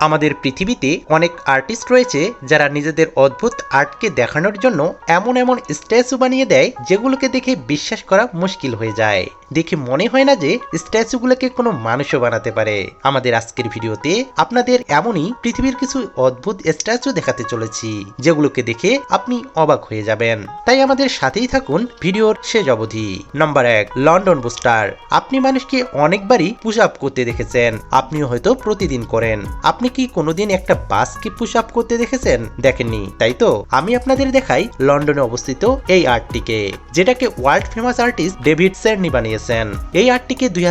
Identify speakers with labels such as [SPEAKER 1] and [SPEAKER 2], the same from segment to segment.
[SPEAKER 1] আমাদের পৃথিবীতে অনেক আর্টিস্ট রয়েছে যারা নিজেদের অদ্ভুত আর্টকে দেখানোর জন্য এমন এমন স্ট্যাচু বানিয়ে দেয় যেগুলোকে দেখে বিশ্বাস করা মুশকিল হয়ে যায়। দেখে মনে হয় না যে স্ট্যাচুগুলোকে কোনো মানুষও বানাতে পারে। আমাদের আজকের ভিডিওতে আপনাদের এমনই পৃথিবীর কিছু অদ্ভুত স্ট্যাচু দেখাতে চলেছি, যেগুলোকে দেখে আপনি অবাক হয়ে যাবেন। তাই আমাদের সাথেই থাকুন ভিডিওর শেষ অবধি। নম্বর এক, লন্ডন বুস্টার। আপনি মানুষকে অনেকবারই পুশ আপ করতে দেখেছেন। আপনিও হয়তো প্রতিদিন করেন। আপনি কি কোনোদিন একটা বাস বাসকে পুশ আপ করতে দেখেছেন? দেখেননি, তাই তো? আমি আপনাদের দেখাই লন্ডনে অবস্থিত এই আর্টটিকে, যেটাকে world famous artist David Cerny বানিয়েছেন। এই আর্টটিকে দুই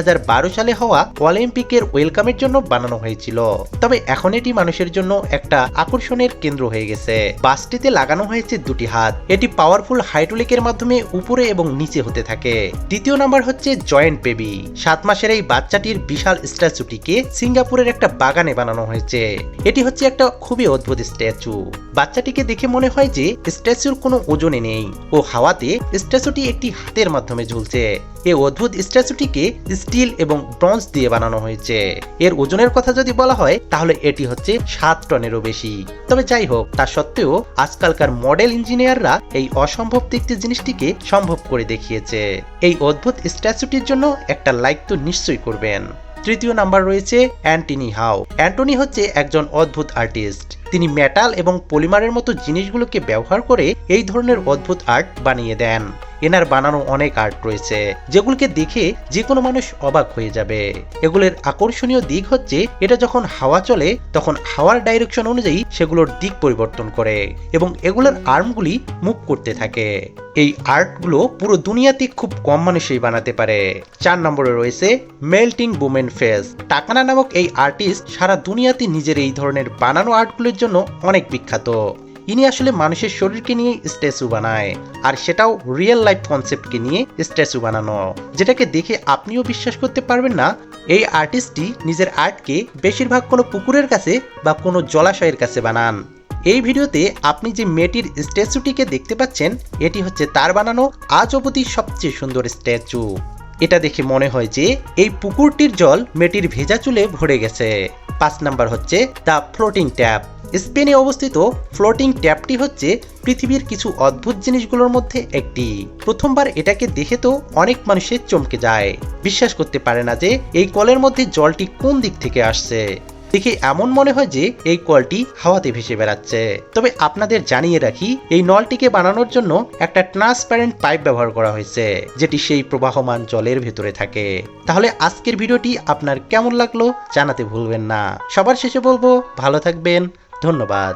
[SPEAKER 1] সালে হওয়া অলিম্পিকের ওয়েলকামের জন্য বানানো হয়েছিল। তবে এখন এটি মানুষের জন্য একটা আকর্ষণের কেন্দ্র হয়ে গেছে। বাসটিতে লাগানো হয়েছে দুটি হাত। এটি পাওয়ারফুল হাইড্রোলিকের মাধ্যমে উপরে এবং নিচে হতে থাকে। দ্বিতীয় নাম্বার হচ্ছে জয়েন্ট বেবি সাত মাসের এই বাচ্চাটির বিশাল স্ট্যাচুটিকে সিঙ্গাপুরের একটা বাগানে বানানো হয়েছে এটি হচ্ছে একটা খুবই অদ্ভুত স্ট্যাচু। বাচ্চাটিকে দেখে মনে হয় যে স্ট্যাচুর কোনো ওজনে নেই ও হাওয়াতে স্ট্যাচুটি একটি হাতের মাধ্যমে ঝুলছে। এই অদ্ভুত স্ট্যাচুটিকে স্টিল এবং ব্রঞ্জ দিয়ে বানানো হয়েছে। এর ওজনের কথা যদি বলা হয়, তাহলে এটি হচ্ছে সাত টনেরও বেশি। তবে যাই হোক, তা সত্ত্বেও আজকালকার মডেল ইঞ্জিনিয়াররা এই অসম্ভব দেখতে জিনিসটিকে সম্ভব করে দেখিয়েছে। এই অদ্ভুত স্ট্যাচুটির জন্য একটা লাইক তো নিশ্চয়ই করবেন। তৃতীয় নাম্বার রয়েছে অ্যান্টনি হাও। অ্যান্টনি হচ্ছে একজন অদ্ভুত আর্টিস্ট। তিনি মেটাল এবং পলিমারের মতো জিনিসগুলোকে ব্যবহার করে এই ধরনের অদ্ভুত আর্ট বানিয়ে দেন। এনার বানানো অনেক আর্ট রয়েছে, যেগুলোকে দেখে যে কোনো মানুষ অবাক হয়ে যাবে। এগুলোর আকর্ষণীয় দিক হচ্ছে, এটা যখন হাওয়া চলে, তখন হাওয়ার ডাইরেকশন অনুযায়ী সেগুলোর দিক পরিবর্তন করে এবং এগুলোর আর্মগুলি মুভ করতে থাকে। এই আর্টগুলো পুরো দুনিয়াতে খুব কম মানুষই বানাতে পারে। চার নম্বরে রয়েছে মেল্টিং বুমেন ফেস টাকানা নামক এই আর্টিস্ট সারা দুনিয়াতে নিজের এই ধরনের বানানো আর্টগুলোর জন্য অনেক বিখ্যাত। ইনি আসলে মানুষের শরীরকে নিয়ে স্ট্যাচু বানায়, আর সেটাও রিয়েল লাইফ কনসেপ্টকে নিয়ে স্ট্যাচু বানানো, যেটাকে দেখে আপনিও বিশ্বাস করতে পারবেন না, এই আর্টিস্টটি নিজের আর্টকে বেশিরভাগ কোনো পুকুরের কাছে বা কোনো জলাশয়ের কাছে বানান। এই ভিডিওতে আপনি যে মেয়েটির স্ট্যাচুটিকে দেখতে পাচ্ছেন, এটি হচ্ছে তার বানানো আজ অবধি সবচেয়ে সুন্দর স্ট্যাচু। এটা দেখে মনে হয় যে এই পুকুরটির জল মেয়েটির ভেজা চুলে ভরে গেছে। পাঁচ নাম্বার হচ্ছে দ্য ফ্লোটিং ট্যাপ। স্পেনে অবস্থিত ফ্লোটিং ট্যাপটি হচ্ছে পৃথিবীর কিছু অদ্ভুত জিনিসগুলোর মধ্যে একটি। প্রথমবার এটাকে দেখে তো অনেক মানুষের চমকে যায়। বিশ্বাস করতে পারে না যে এই কলের মধ্যে জলটি কোন দিক থেকে আসছে। দেখে এমন মনে হয় যে এই কলটি হাওয়াতে ভেসে বেড়াচ্ছে। তবে আপনাদের জানিয়ে রাখি, এই নলটিকে বানানোর জন্য একটা ট্রান্সপারেন্ট পাইপ ব্যবহার করা হয়েছে, যেটি সেই প্রবাহমান জলের ভেতরে থাকে। তাহলে আজকের ভিডিওটি আপনার কেমন লাগল জানাতে ভুলবেন না। সবার শেষে বলব, ভালো থাকবেন, ধন্যবাদ।